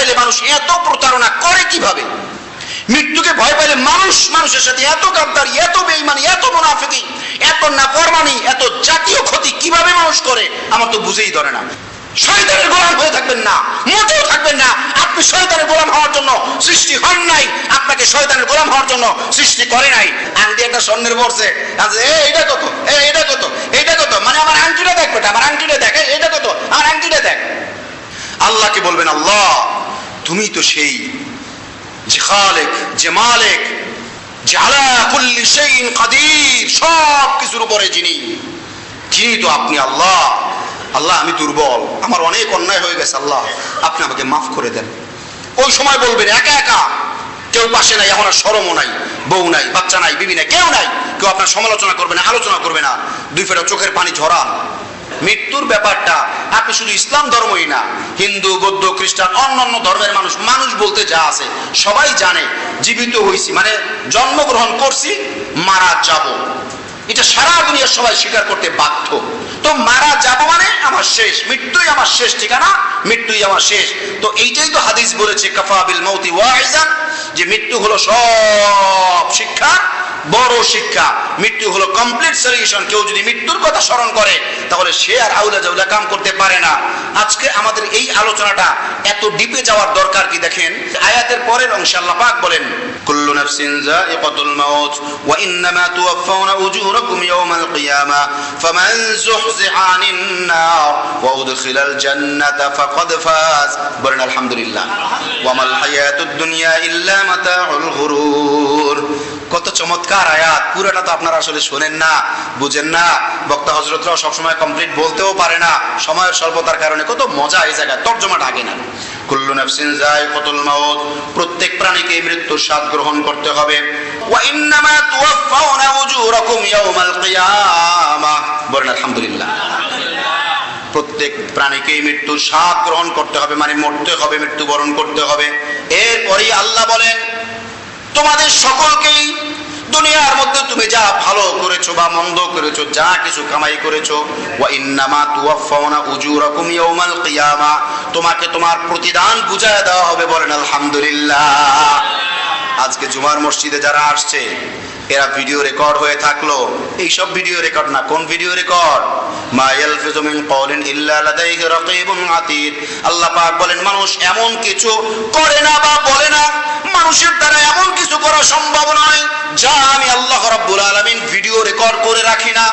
পাইলে মানুষ এত প্রতারণা করে কীভাবে? মৃত্যুকে ভয় পাইলে মানুষ মানুষের সাথে এত গাদ্দারি, এত বেইমানি এত মুনাফিকি, এত নাফরমানি, এত জাতীয় ক্ষতি কীভাবে মানুষ করে? আমার তো বুঝেই ধরে না। শয়তানের গোলাম হয়ে থাকবেন না, মোটেও থাকবেন না। আপনি শয়তানের গোলাম হওয়ার জন্য সৃষ্টি হন নাই, আপনাকে শয়তানের গোলাম হওয়ার জন্য সৃষ্টি করে নাই। আংটি একটা স্বর্ণের পড়ছে এ এটা কত? এটা কত? এটা কত? মানে আমার আংটিটা দেখ বেটা, আমার আংটিটা দেখ। এটা কত? আমার আংটিটা দেখ। আল্লাহকে বলবেন আল্লাহ। তুমি তো সেই যে খালেক, যে মালেক, যে আলা কুল্লি শাইইন কাদির, সব কিছুর উপরে যিনি যিনি তো আপনি আল্লাহ। আল্লাহ, আমি দুর্বল। আমার অনেক অন্যায় হয়ে গেছে, আল্লাহ। আপনি আমাকে মাফ করে দেন। ওই সময় বলবেন, একা একা। কেউ পাশে নাই, এখন আর সরমও নাই, বউ নাই, বাচ্চা নাই, বিবি নাই, কেউ নাই। কেউ আপনার সমালোচনা করবে না, আলোচনা করবে না। দুই ফেরা চোখের পানি ঝরান। মৃত্যুর ব্যাপারটা আপনি শুধু ইসলাম ধর্মই না। হিন্দু, বৌদ্ধ, খ্রিস্টান, অন্যান্য ধর্মের মানুষ মানুষ বলতে যা আছে, সবাই জানে, জীবিত হয়েছি মানে জন্মগ্রহণ করছি, মারা যাব। এটা সারা দুনিয়ার সবাই স্বীকার করতে বাধ্য। তো মারা যাব মানে আমার শেষ, মৃত্যুই আমার শেষ ঠিকানা, মৃত্যুই আমার শেষ। তো এইটাই তো হাদিস বলেছে, কাফা বিল মৌতি ওয়াইজান, যে মৃত্যু হলো সব শিক্ষা। বড় শিক্ষা। মৃত্যু হলো কমপ্লিট সলিউশন কেউ যদি মৃত্যুর কথা স্মরণ করে, তাহলে সে আর আউলা জাউলা কাম করতে পারে না। আজকে আমাদের এই আলোচনাটা এত ডিপে যাওয়ার দরকার কি দেখেন? আয়াতের পরের অংশে আল্লাহ পাক বলেন, কুল্লু নাফসিন যায়িকাতুল মাউত, ওয়া ইন্নামা তুওয়াফাউনা উজুরাকুম ইয়াওমাল কিয়ামা ফামান যুহজিহা আনিন নার ওয়া উদখিলাল জান্নাতা ফাকাদ ফাজ। বলেন, আলহামদুলিল্লাহ। ওয়া মাল হায়াতুদ দুনিয়া ইল্লা মাতাউল গুরুর। কত চমৎকার আয়াত। পুরোটা তো আপনারা আসলে শোনেন না, বুঝেন না। বক্তা হজরতরাও সবসময় কমপ্লিট বলতেও পারে না, সময়ের স্বল্পতার কারণে। কত মজা এই জায়গায় তর্জমাটা আগে না। কুল্লু নাফসিন যায়িকাতুল মাউত, প্রত্যেক প্রাণীকে মৃত্যুর স্বাদ গ্রহণ করতে হবে। ওয়া ইন্নামা তুওয়াফাউনা উজুরাকুম ইয়াওমাল কিয়ামাহ বলেন, আলহামদুলিল্লাহ। প্রত্যেক প্রাণীকেই মৃত্যুর স্বাদ গ্রহণ করতে হবে মানে মরতে হবে, মৃত্যুবরণ করতে হবে। এরপরেই আল্লাহ বলেন, তোমাদের সকলকেই দুনিয়ার মধ্যে তুমি যা ভালো করেছ বা মন্দ করেছ, যা কিছু কামাই করেছ তোমাকে তোমার প্রতিদান বুঝায় দেওয়া হবে, বলেন আলহামদুলিল্লাহ। আজকে জুমার মসজিদে যারা আসছে, এরা ভিডিও রেকর্ড হয়ে থাকল। এইসব ভিডিও রেকর্ড না, কোন ভিডিও রেকর্ড? মা ইয়ালফিজু মিন ইল্লা লাদাইহি রাকীবুন আতীদ। আল্লাহ পাক বলেন, মানুষ এমন কিছু করে না বা বলে না। মানুষের দ্বারা এমন কিছু করা সম্ভব যা আমি আল্লাহ রাব্বুল আলামিন ভিডিও রেকর্ড করে রাখি না,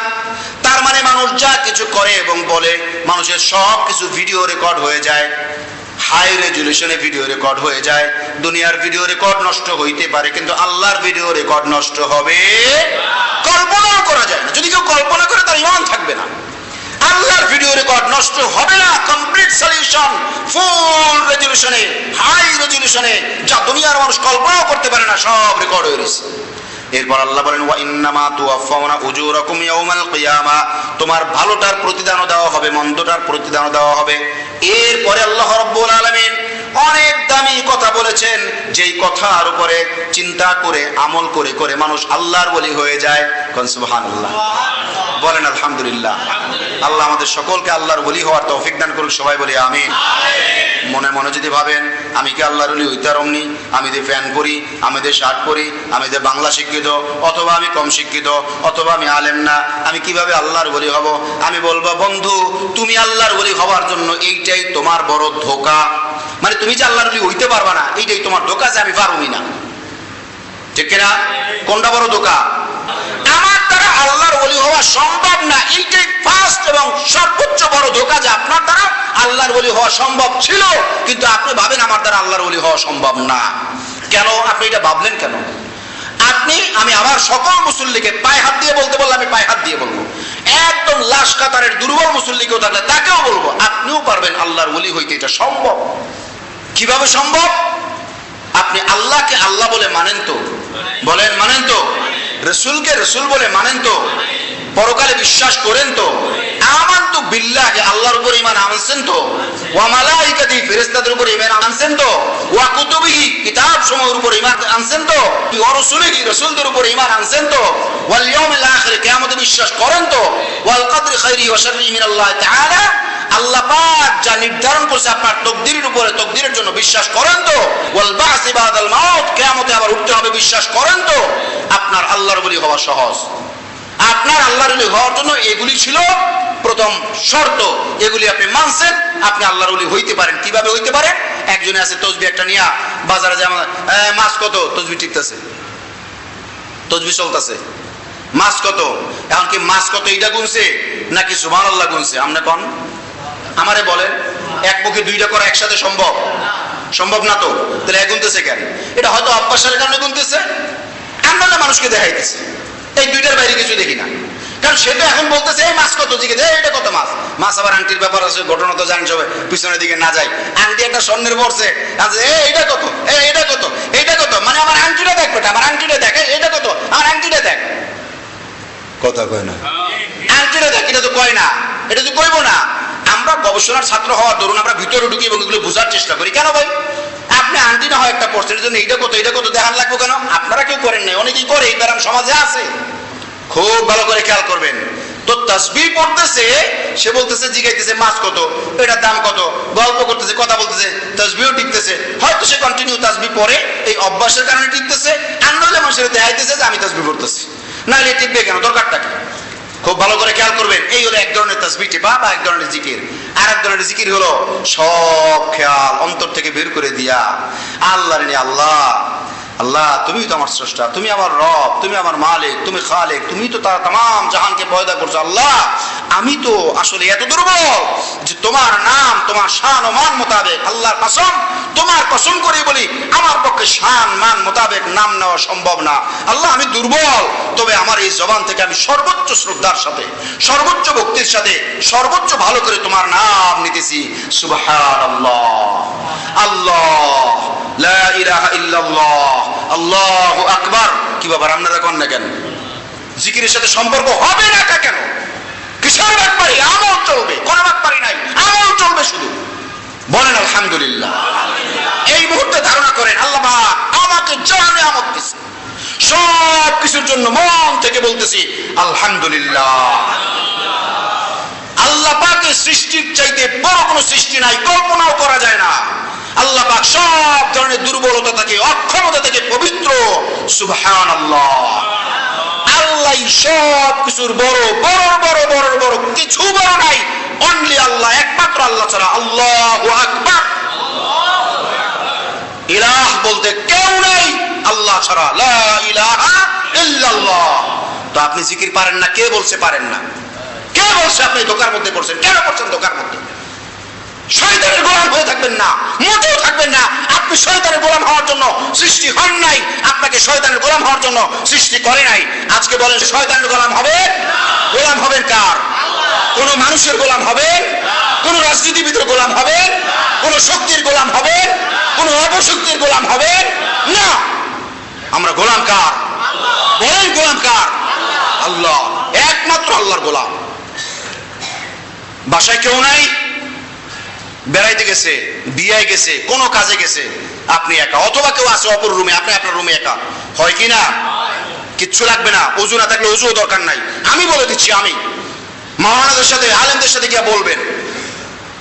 তার মানে মানুষ যা কিছু করে এবং বলে, মানুষের সব কিছু ভিডিও রেকর্ড হয়ে যায়, হাই রেজুলেশনে ভিডিও রেকর্ড হয়ে যায়, দুনিয়ার ভিডিও রেকর্ড নষ্ট হইতে পারে, কিন্তু আল্লাহর ভিডিও রেকর্ড নষ্ট হবে, কল্পনাও করা যায় না। যদি কেউ কল্পনা করে, তার ইমান থাকবে না। আল্লাহর ভিডিও রেকর্ড নষ্ট হবে না কমপ্লিট সলিউশন ফুল রেজুলেশনে হাই রেজুলেশনে, যা দুনিয়ার মানুষ কল্পনাও করতে পারে না, সব রেকর্ড হয়ে গেছে এরপর আল্লাহ বলেন, ওয়া ইন্নামা তুওয়াফাউনা উজুরাকুম ইয়াউমাল কিয়ামা। তোমার ভালোটার প্রতিদানও দেওয়া হবে, মন্দটার প্রতিদানও দেওয়া হবে। এরপরে আল্লাহ রাব্বুল আলামিন অনেক দামি কথা বলেছেন, যেই কথার উপরে চিন্তা করে, আমল করে করে মানুষ আল্লাহর বলি হয়ে যায়। সুবহানাল্লাহ। বলেন, আলহামদুলিল্লাহ। আল্লাহ আমাদের সকলকে আল্লাহর বলি হওয়ার তৌফিক দান করুক সবাই বলি আমি মনে মনে যদি ভাবেন, আমি কি আল্লাহর বলি হইতারমনি আমি যে ফ্যান করি, আমি যে শার্ট পরি, আমি যে বাংলা শিক্ষিত, অথবা আমি কম শিক্ষিত, অথবা আমি আলেম না, আমি কীভাবে আল্লাহর বলি হব? আমি বলব, বন্ধু, তুমি আল্লাহর বলি হওয়ার জন্য এইটাই তোমার বড় ধোকা। মানে তুমি যে আল্লাহর বলি হইতে পারবা না, এইটাই তোমার ধোকা যে আমি পারবই না। ঠিক কিনা? কোনটা বড় ধোকা? আমার আল্লাহর ওলি হওয়া সম্ভব না। এইটাই ফার্স্ট এবং সর্বোচ্চ বড় ধোকা যে আপনার দ্বারা আল্লাহর বলি হওয়া সম্ভব ছিল, কিন্তু আপনি ভাবেন আমার দ্বারা আল্লাহর ওলি হওয়া সম্ভব না। কেন? আপনি এটা ভাবলেন কেন? আপনি, আমি আমার সকল মুসল্লিকে পায়ে হাত দিয়ে বলতে বললে আমি পায়ে হাত দিয়ে বলব। একদম লাশ কাতারের দুর্বল মুসল্লিকেও থাকলে তাকেও বলব, আপনিও পারবেন আল্লাহর বলি হইতে এটা সম্ভব। কীভাবে সম্ভব? আপনি আল্লাহকে আল্লাহ বলে মানেন তো। বলেন, মানেন তো? রসুলকে রসুল বলে মানেন তো, পরকালে বিশ্বাস করেন তো। আমান তো বিল্লাহে, আল্লাহর উপর ইমান আনছেন তো। ওয়া মালাইকাতি, ফেরেশতাদের উপর ইমান আনছেন তো। ওয়া কুতুবিহি, কিতাব সমূহের উপর ইমান আনছেন তো। ওয়া রাসূলিহি, রাসূলদের উপর ইমান আনছেন তো। ওয়াল ইয়াউমিল আখির, কিয়ামতে বিশ্বাস করেন তো। ওয়াল কদরি খাইরি ওয়া শাররি মিনাল্লাহ তাআলা। আল্লাহ পাক যা নির্ধারণ করছে আপনার তকদিরের উপরে, তকদিরের জন্য বিশ্বাস করেন তো। ওয়াল বাসি বাদাল মাউত, কিয়ামতে আবার উঠতে হবে, বিশ্বাস করেন তো। আপনার আল্লাহর বলি হওয়া সহজ। আপনার আল্লাহর বলি হওয়ার জন্য এগুলি ছিল প্রথম শর্ত। এগুলি আপনি মানছেন, আপনি আল্লাহর বলি হইতে পারেন। কীভাবে হইতে পারেন একজনে আছে, তসবি একটা নিয়া, বাজারে যেমন মাছ কত? তসবি টিকতেছে তসবি চলতেছে। মাছ কত? এখন কি মাছ কত এইটা গুনছে? নাকি সুমান আল্লাহ গুনছে? আমরা কন? আমারে বলেন এক পক্ষে দুইটা করা একসাথে সম্ভব? সম্ভব না তো? তাহলে গুনতেছে কেন? এটা হয়তো অভ্যাসের কারণে গুনতেছে। না মানুষকে দেখাইতেছে। এই দুইটার বাইরে কিছু দেখি না। কারণ সে তো এখন বলতেছে এই মাছ কত দিকে? এটা কত মাছ? মাছ আবার আংটির ব্যাপার আছে ঘটনা তো জানেন সবাই পিছনের দিকে না যায়। আংটি একটা স্বর্ণের পড়ছে আছে এটা কত? এটা কত? এইটা কত? মানে আমার আংটিটা দেখ বেটা আমার আংটিটা দেখ। এটা কত? আমার আংটিটা দেখ। কথা কয় না। আংটিটা দেখ এটা তো কয় না? এটা তো কইব না। আমরা গবেষণার ছাত্র হওয়ার দরুন আমরা ভিতরে ঢুকি এবং এগুলো বোঝার চেষ্টা করি। কেন ভাই? আপনি আন্টি না হয় একটা পড়ছেন এর জন্য এইটা কত এইটা কত দেখান লাগবে কেন? আপনারা কেউ করেন নাই, অনেকেই করে, এই ব্যারাম সমাজে আছে। খুব ভালো করে খেয়াল করবেন। তো তসবি পড়তেছে, সে বলতেছে, জিগাইতেছে, মাছ কত? এটার দাম কত? গল্প করতেছে, কথা বলতেছে তসবিও টিকতেছে। হয়তো সে কন্টিনিউ তসবি পড়ে, এই অভ্যাসের কারণে টিকতেছে। আর নইলে মানুষের দেখাইতেছে যে আমি তসবি পড়তেছি। নাহলে টিকবে কেন? দরকারটা কি? খুব ভালো করে খেয়াল করবেন, এই হলো এক ধরনের তসবি টেপা বা এক ধরনের জিকির। আর এক ধরনের জিকির হলো সব খেয়াল অন্তর থেকে বের করে দিয়া আল্লাহ রে আল্লাহ আল্লাহ, তুমি তো আমার স্রষ্টা, তুমি আমার রব, তুমি আমার মালিক, তুমি খালেক, তুমি তো তার তাম জাহানকে পয়দা করছ। আল্লাহ, আমি তো আসলে এত দুর্বল যে তোমার নাম, তোমার শান ও মান মোতাবেক, আল্লাহর কসম, তোমার কসম করে বলি, আমার পক্ষে শান, মান মোতাবেক নাম নেওয়া সম্ভব না। আল্লাহ, আমি দুর্বল, তবে আমার এই জবান থেকে আমি সর্বোচ্চ শ্রদ্ধার সাথে, সর্বোচ্চ ভক্তির সাথে, সর্বোচ্চ ভালো করে তোমার নাম নিতেছি। সুবহান আল্লাহ আল্লাহ লা আল্লাহু আকবার। কি বাবা আপনারা কন না কেন? জিকিরের সাথে সম্পর্ক হবে না কেন? কিসের ব্যাপারে? আমল চলবে। কোন ব্যাপারে নাই। আমল চলবে শুধু। বলেন, আলহামদুলিল্লাহ। এই মুহূর্তে ধারণা করেন, আল্লাহ আমাকে দিছে। সব কিছুর জন্য মন থেকে বলতেছি, আলহামদুলিল্লাহ। আল্লাহ পাকের সৃষ্টির চাইতে বড় কোনো সৃষ্টি নাই, কল্পনাও করা যায় না। আল্লাহ পাক সব ধরনের দুর্বলতা থেকে অক্ষমতা থেকে পবিত্র। সুবহান আল্লাহ আল্লাহ সব কিছুর বড় বড় বড় বড় বড় কিছু বড় নাই। অনলি আল্লাহ, একমাত্র আল্লাহ ছাড়া আল্লাহ আকবার। ইলাহ বলতে কেউ নাই, আল্লাহ ছাড়া লা ইলাহা ইল্লাল্লাহ। তো আপনি জিকির পারেন না, কে বলছে পারেন না? কে বলছে আপনি ধোকার মধ্যে পড়ছেন? কেন পড়ছেন ধোকার মধ্যে? শয়তানের গোলাম হয়ে থাকবেন না, মোটেও থাকবেন না। আপনি শয়তানের গোলাম হওয়ার জন্য সৃষ্টি হন নাই, আপনাকে শয়তানের গোলাম হওয়ার জন্য সৃষ্টি করে নাই। আজকে বলেন, শয়তানের গোলাম হবে? গোলাম হবেন কার? কোন মানুষের গোলাম হবেন কোন রাজনীতিবিদের গোলাম হবেন কোন শক্তির গোলাম হবেন কোন অপশক্তির গোলাম হবেন না। আমরা গোলাম কার? বলেন, গোলাম কার? আল্লাহ। একমাত্র আল্লাহর গোলাম। বাসায় কেউ নাই? বেড়াইতে গেছে, বিয়ায় গেছে, কোনো কাজে গেছে, আপনি একা। অথবা কেউ আছে অপর রুমে, আপনি আপনার রুমে একা। হয় কি না? কিচ্ছু লাগবে না, অজু না থাকলে অজুও দরকার নাই। আমি বলে দিচ্ছি, আমি। মহানাদের সাথে, আলেমদের সাথে গিয়ে বলবেন।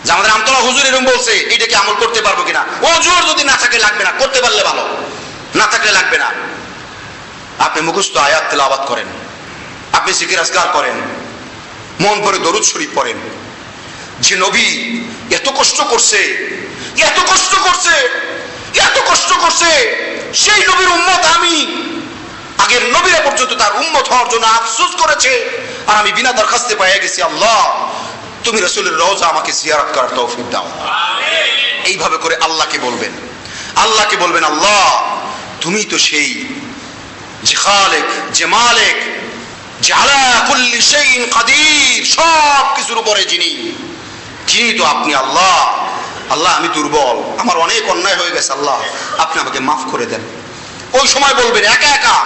যে আমাদের আমতলা হুজুর এরকম বলছে এটাকে আমল করতে পারব কিনা? অজুর যদি না থাকে লাগবে না, করতে পারলে ভালো। না থাকলে লাগবে না। আপনি মুখস্থ আয়াত তেলাওয়াত করেন। আপনি সিকির আসকার করেন। মন ভরে দরুদ শরীফ পড়েন। যে নবী এত কষ্ট করছে এত কষ্ট করছে এত কষ্ট করছে। সেই নবীর উম্মত আমি আগের নবীরা পর্যন্ত তার উম্মত হওয়ার জন্য আফসোস করেছে আর আমি বিনা দরখাস্তে পাইয়া গেছি আল্লাহ তুমি রসুলের রওজা আমাকে জিয়ারত করার তৌফিক দাও। এইভাবে করে আল্লাহকে বলবেন। আল্লাহকে বলবেন আল্লাহ তুমি তো সেই যে খালেক যে মালেক যে আলা কুল্লি শাইইন কাদির সব কিছুর উপরে যিনি যিনি তো আপনি আল্লাহ আল্লাহ আমি দুর্বল, আমার অনেক অন্যায় হয়ে গেছে আল্লাহ, আপনি আমাকে মাফ করে দেন। ওই সময় বলবেন, একা একা,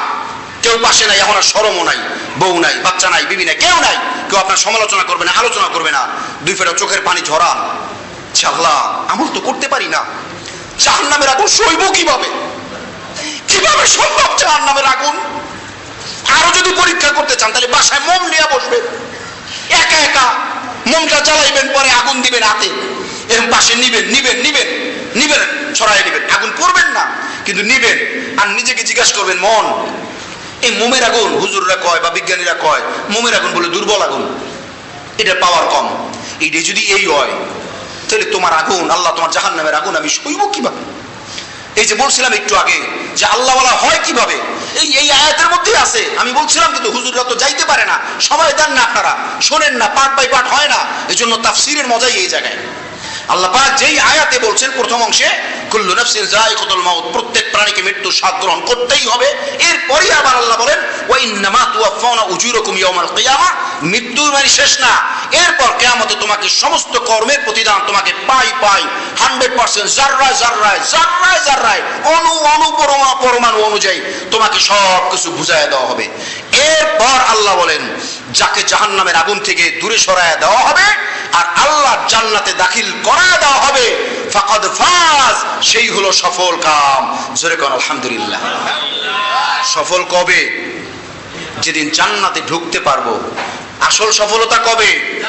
কেউ পাশে নাই, এখন আর সরমও নাই, বউ নাই, বাচ্চা নাই, বিবি নাই, কেউ নাই, কেউ আপনার সমালোচনা করবে না, আলোচনা করবে না, দুই ফেরা চোখের পানি ঝরান। আল্লাহ আমল তো করতে পারি না। জাহান নামের আগুন সইব কীভাবে? কীভাবে সম্ভব জাহান নামের আগুন? আরও যদি পরীক্ষা করতে চান, তাহলে বাসায় মোম নিয়ে বসবেন। একা একা মোমটা জ্বালাইবেন পরে আগুন দিবেন হাতে। এরকম পাশে নিবেন নিবেন নিবেন নিবেন ছড়াই নিবেন আগুন করবেন না, কিন্তু নিবেন। আর নিজেকে জিজ্ঞাসা করবেন, মন, এই মোমের আগুন, হুজুররা কয় বা বিজ্ঞানীরা কয়, মোমের আগুন বলে দুর্বল আগুন। এটার পাওয়ার কম। এইটা যদি এই হয়, তাহলে তোমার আগুন, আল্লাহ তোমার জাহান নামের আগুন, আমি সইব কীভাবে? এই যে বলছিলাম একটু আগে যে আল্লাহ হয় কীভাবে? এই এই আয়াতের মধ্যেই আছে। আমি বলছিলাম কিন্তু হুজুররা তো যাইতে পারে না। সবাই দেন না আপনারা। শোনেন না, পাঠ বাই পাঠ হয় না। এই জন্য তাফসিরের মজাই এই জায়গায়। আল্লাহ পাক যেই আয়াতে বলছেন প্রথম অংশে, কুল্লু নাফসিন যায়িকাতুল মাউত, প্রত্যেক প্রাণীকে মৃত্যুর স্বাদ গ্রহণ করতেই হবে। এরপরই আবার আল্লাহ বলেন ওয়া ইন্নামা তুওয়াফাউনা উজুরাকুম ইয়াউমাল কিয়ামা। মৃত্যু মানে শেষ না। এরপর কিয়ামতে তোমাকে সমস্ত কর্মের প্রতিদান তোমাকে পাই পাই 100% জাররায় জাররায় জাররায় জাররায় অণু অণু পরমা, পরমাণু অনুযায়ী তোমাকে সব কিছু বুঝায় দেওয়া হবে। এরপর আল্লাহ বলেন, যাকে জাহান্নামের আগুন থেকে দূরে সরায় দেওয়া হবে, আর আল্লাহ জান্নাতে দাখিল করায় দেওয়া হবে, ফাকাদ ফাজ, সেই হলো সফল কাম। জোরে কোন, আলহামদুলিল্লাহ। সফল কবে? যেদিন জান্নাতে ঢুকতে পারব। আসল সফলতা কবে?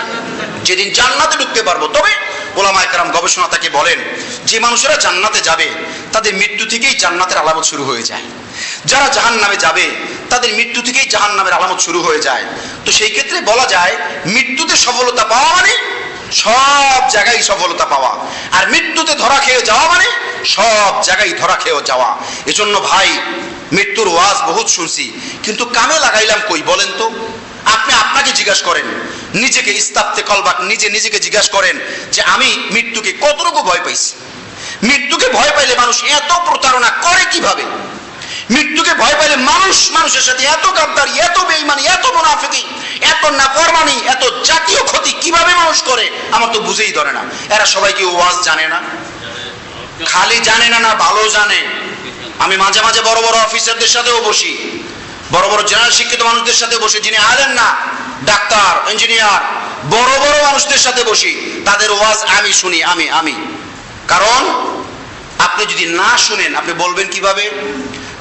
যেদিন জান্নাতে ঢুকতে পারব। তবে ওলামা একরাম গবেষণা তাকে বলেন, যে মানুষেরা জান্নাতে যাবে, তাদের মৃত্যু থেকেই জান্নাতের আলামত শুরু হয়ে যায়। যারা জাহান নামে যাবে, তাদের মৃত্যু থেকেই জাহান নামের আলামত শুরু হয়ে যায়। তো সেই ক্ষেত্রে বলা যায়, মৃত্যুতে সফলতা পাওয়া মানে সব জায়গায় সফলতা পাওয়া। আর মৃত্যুতে ধরা খেয়ে যাওয়া মানে সব জায়গায় ধরা খেয়েও যাওয়া। এজন্য ভাই, মৃত্যুর ওয়াজ বহুত শুনছি। কিন্তু কামে লাগাইলাম কই বলেন তো? আপনি আপনাকে জিজ্ঞাসা করেন, নিজেকে ইস্তাফতে কলবাক, নিজে নিজেকে জিজ্ঞাসা করেন যে আমি মৃত্যুকে কতটুকু ভয় পাইছি? মৃত্যুকে ভয় পাইলে মানুষ এত প্রতারণা করে কীভাবে? মৃত্যুকে ভয় পাইলে মানুষ মানুষের সাথে এত গাদ্দারি, এত বেইমানি এত মুনাফিকি, এত নাফরমানি, এত জাতীয় ক্ষতি কীভাবে মানুষ করে? আমার তো বুঝেই ধরে না। এরা সবাই কি ওয়াজ জানে না? খালি জানে না না ভালো জানে? আমি মাঝে মাঝে বড় বড় অফিসারদের সাথেও বসি। বড় বড় জেনারেল শিক্ষিত মানুষদের সাথে বসে, যিনি আলেন না, ডাক্তার, ইঞ্জিনিয়ার, বড় বড় মানুষদের সাথে বসি, তাদের ওয়াজ আমি শুনি, আমি আমি। কারণ, আপনি যদি না শুনেন, আপনি বলবেন কীভাবে?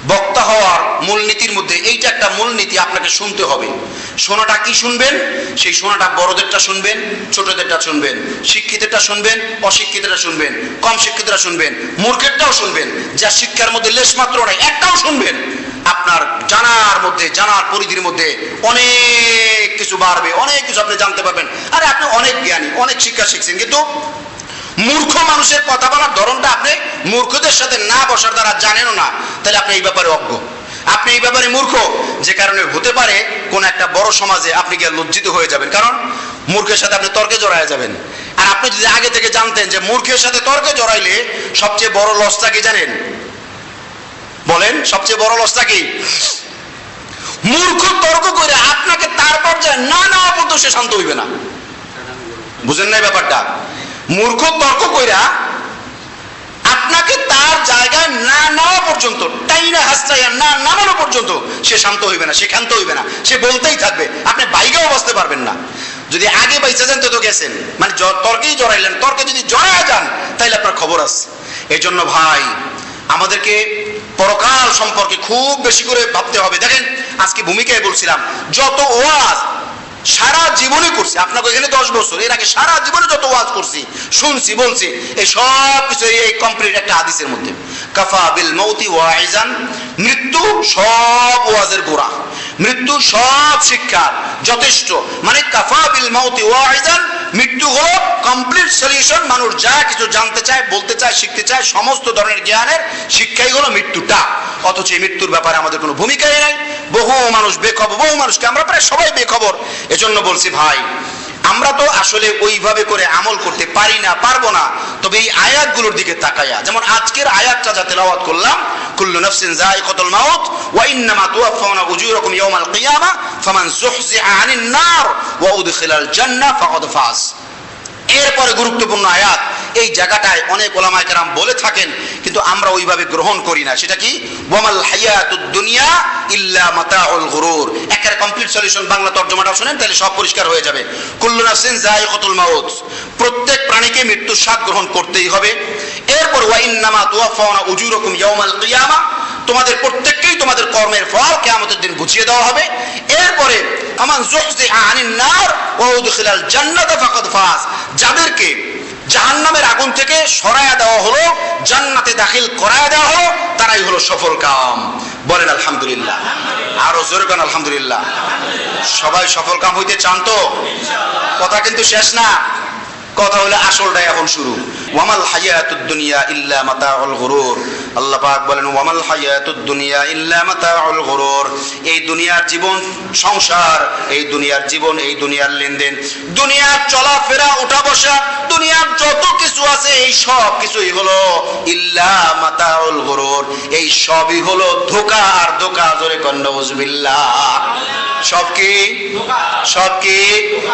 বক্তা হওয়ার মূলনীতির মধ্যে এইটা একটা মূলনীতি আপনাকে শুনতে হবে। শোনাটা কি শুনবেন? সেই শোনাটা বড়দেরটা শুনবেন, ছোটদেরটা শুনবেন, শিক্ষিতেরটা শুনবেন অশিক্ষিতরা শুনবেন, কম শিক্ষিতরা শুনবেন, মূর্খেরটাও শুনবেন, যা শিক্ষার মধ্যে লেশ মাত্র নাই একটাও শুনবেন। আপনার জানার মধ্যে, জানার পরিধির মধ্যে অনেক কিছু বাড়বে, অনেক কিছু আপনি জানতে পারবেন। আরে আপনি অনেক জ্ঞানী, অনেক শিক্ষা শিখছেন, কিন্তু মূর্খ মানুষের কথা বলার ধরনটা আপনি মূর্খদের সাথে না বসার দ্বারা জানেনও না। তাহলে আপনি এই ব্যাপারে অজ্ঞ। আপনি এই ব্যাপারে মূর্খ। যে কারণে হতে পারে কোন একটা বড় সমাজে আপনি গিয়ে লজ্জিত হয়ে যাবেন। কারণ মূর্খের সাথে আপনি তর্কে জড়ায় যাবেন। আর আপনি যদি আগে থেকে জানতেন যে মূর্খের সাথে তর্কে জড়াইলে সবচেয়ে বড় লসটা কি জানেন? বলেন, সবচেয়ে বড় লসটা কি? মূর্খ তর্ক করে আপনাকে তার পর্যায়ে না নেওয়া পর্যন্ত সে শান্ত হইবে না। বুঝেন নাই ব্যাপারটা? মূর্খ তর্ক কইরা আপনাকে তার জায়গায় না নেওয়া পর্যন্ত, টাইনা হাসটাইয়া না নামানো পর্যন্ত সে শান্ত হইবে না, সে ক্ষান্ত হইবে না, সে বলতেই থাকবে, আপনি বাইকেও বসতে পারবেন না। যদি আগে বাইচা যান, তো গেছেন। মানে তর্কেই জড়াইলেন, তর্কে যদি জড়ায় যান তাহলে আপনার খবর আছে। এই জন্য ভাই, আমাদেরকে সম্পর্কে খুব বেশি করে ভাবতে হবে। দেখেন, আজকে ভূমিকায় বলছিলাম, যত ওয়াজ সারা জীবনে করছি, আপনাকে এখানে দশ বছর, এর আগে সারা জীবনে যত ওয়াজ করছি, শুনছি, বলছি, এই সব কিছু এই কমপ্লিট একটা হাদিসের মধ্যে। কাফা বিল মৌতি ওয়াইজান, মৃত্যু সব ওয়াজের গোড়া। মৃত্যু সব শিক্ষা যথেষ্ট। মানে কাফা বিল মাউতি ওয়াইজান মৃত্যু হলো কমপ্লিট সলিউশন মানুষ যা কিছু জানতে চায়, বলতে চায়, শিখতে চায়, সমস্ত ধরনের জ্ঞানের শিক্ষাই হলো মৃত্যুটা। অথচ এই মৃত্যুর ব্যাপারে আমাদের কোনো ভূমিকাই নাই। বহু মানুষ বেখবর, বহু মানুষকে আমরা প্রায় সবাই বেখবর। এজন্য বলছি ভাই আমরা তো আসলে ওইভাবে করে আমল করতে পারি না, পারব না। তবে এই আয়াতগুলোর দিকে তাকাইয়া, যেমন আজকের আয়াতটা যা তেলাওয়াত করলাম, কুল্লু নাফসিন যায়িকাতুল মাউত, ওয়া ইন্নামা তুওয়াফাউনা উজুরাকুম ইয়াওমাল কিয়ামা, ফামান যুহজিহা আনিন নার, ওয়া উদখিলাল জান্নাহ ফাকাদ ফাজ। এরপরে গুরুত্বপূর্ণ আয়াত এই জায়গাটায় অনেক ওলামায় কেরাম বলে থাকেন, কিন্তু আমরা ওইভাবে গ্রহণ করি না। সেটা কি? ওয়ামাল হায়াতুদ দুনিয়া ইল্লা মাতাউল গুরুর। একের কমপ্লিট সলিউশন বাংলা তর্জমাটা শুনেন, তাহলে সব পরিষ্কার হয়ে যাবে। কুল্লু নাফসিন যায়িকাতুল মাউত। প্রত্যেক প্রাণীকে মৃত্যুর স্বাদ গ্রহণ করতেই হবে। এরপর ওয়া ইন্নামা তুওয়াফাউনা উজুরাকুম ইয়াউমাল কিয়ামা। তোমাদের প্রত্যেককেই তোমাদের কর্মের ফল কিয়ামতের দিন বুঝিয়ে দেওয়া হবে। এরপরে আমান যুহজিহা আনিন নার ওয়া উদখিলাল জান্নাতা ফাকাদ ফাজ। যাদেরকে জাহান্নামের আগুন থেকে সরায়া দেওয়া হলো, জান্নাতে দাখিল করায়া দেওয়া হলো, তারাই হলো সফল কাম। বলেন আলহামদুলিল্লাহ। আরও জোরে গান আলহামদুলিল্লাহ। সবাই সফল কাম হইতে চান তো? কথা কিন্তু শেষ না। কথা হলো আসলটাই এখন শুরু। ওয়ামাল হায়াতুদ দুনিয়া ইল্লা মাতাউল গুরুর। আল্লাহ পাক বলেন, ওয়ামাল হায়াতুদ দুনিয়া ইল্লা মাতাউল গুরুর। এই দুনিয়ার জীবন সংসার, এই দুনিয়ার জীবন, এই দুনিয়ার লেনদেন। দুনিয়ার চলাফেরা ওঠা বসা দুনিয়ার যত কিছু আছে, এই সব কিছুই হলো ইল্লা মাতাউল গুরুর। এই সবই হলো ধোকা আর ধোকা, জোরে কন্নউজবিল্লাহ সব কি? সব কি?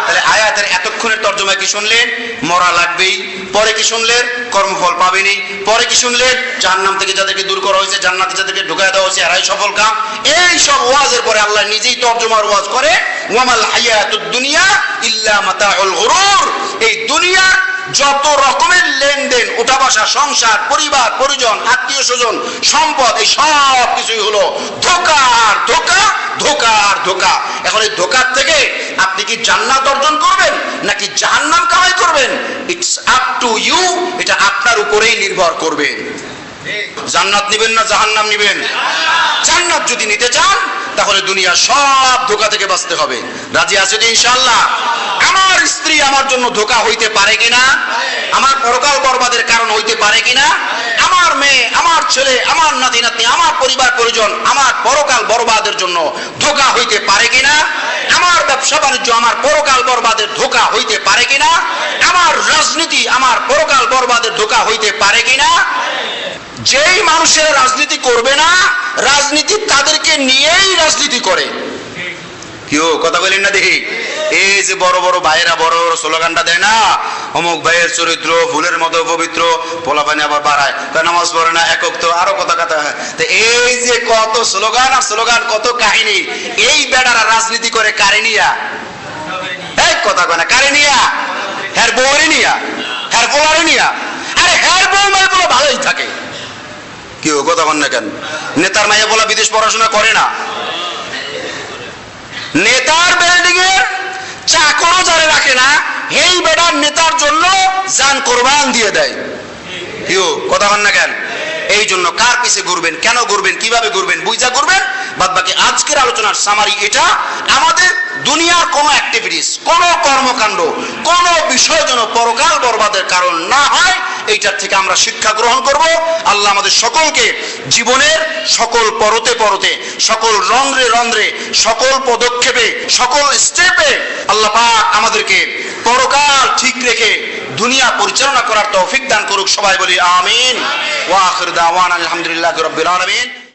তাহলে আয়াতের এতক্ষণের তর্জমা কি শুনলেন? মরা লাগবেই। পরে কি শুনলেন কর্মফল পাবেনি। পরে কি শুনলেন জাহান্নাম থেকে যাদেরকে দূর করা হয়েছে, জান্নাতে যাদেরকে ঢুকায় দেওয়া হয়েছে, এরাই সফল কাম। এই সব ওয়াজের পরে আল্লাহ নিজেই তর্জমার ওয়াজ করে, ওয়ামাল হায়াতুদ দুনিয়া ইল্লা মাতাউল গুরুর। এই দুনিয়া যত রকমের লেনদেন উঠা বসা সংসার পরিবার পরিজন আত্মীয় স্বজন সম্পদ এই সব কিছুই হলো ধোকা আর ধোকা ধোকা আর ধোকা। এখন এই ধোকার থেকে আপনি কি জান্নাত অর্জন করবেন নাকি জাহান্নাম কামাই করবেন? ইটস আপ টু ইউ এটা আপনার উপরেই নির্ভর করবে। জান্নাত নিবেন না জাহান্নাম নিবেন? জান্নাত যদি নিতে চান তাহলে দুনিয়া সব ধোকা থেকে বাঁচতে হবে। রাজি আছে তো ইনশাআল্লাহ? আমার স্ত্রী আমার জন্য ধোকা হইতে পারে কিনা? আমার পরকাল বরবাদের কারণ হইতে পারে কিনা? আমার মেয়ে, আমার ছেলে, আমার নাতি নাতনি, আমার পরিবার পরিজন আমার পরকাল বরবাদের জন্য ধোকা হইতে পারে কিনা? আমার ব্যবসা বাণিজ্য আমার পরকাল বরবাদের ধোকা হইতে পারে কিনা? আমার রাজনীতি আমার পরকাল বরবাদের ধোকা হইতে পারে কিনা? যেই মানুষেরা রাজনীতি করবে না, রাজনীতি তাদেরকে নিয়েই রাজনীতি করে। কেউ কথা বলেন না দেখি। এই যে বড় বড় ভাইয়েরা, বড় বড় স্লোগানটা দেয় না, অমুক ভাইয়ের চরিত্র, ফুলের মতো পবিত্র পোলা পানি আবার বাড়ায়, তা নামাজ পড়ে না, একক তো আরও কথা কথা তো এই যে কত স্লোগান, আর স্লোগান কত কাহিনী, এই বেড়ারা রাজনীতি করে কারে এই কথা কয় না, কারে নিয়া? হ্যার বউরে নিয়া হ্যার পোলারে আরে হ্যার বউ বলে ভালোই থাকে। কেউ কথা বল না কেন? নেতার মাইয়া বলা বিদেশ পড়াশোনা করে না। নেতার বিল্ডিং এর চাকরও যারা রাখে না এই বেটার নেতার জন্য যান কোরবান দিয়ে দেয়। কেউ কথা বল না কেন? এই জন্য কার পিছে ঘুরবেন, কেন ঘুরবেন, কীভাবে ঘুরবেন, বুঝা ঘুরবেন? বাদ বাকি আজকের আলোচনার সামারি এটা। আমাদের দুনিয়ার কোনো অ্যাক্টিভিটিস কোনো কর্মকাণ্ড, কোনো বিষয় যেন পরকাল বরবাদের কারণ না হয় এইটার থেকে আমরা শিক্ষা গ্রহণ করব। আল্লাহ আমাদের সকলকে জীবনের সকল পরতে পরতে, সকল রন্ধ্রে রন্ধ্রে, সকল পদক্ষেপে, সকল স্টেপে আল্লাহ পাক আমাদেরকে পরকাল ঠিক রেখে দুনিয়া পরিচালনা করার তৌফিক দান করুক। সবাই বলি আমিন। ওয়া আখির দাওয়ানা আলহামদুলিল্লাহি রাব্বিল আলামিন।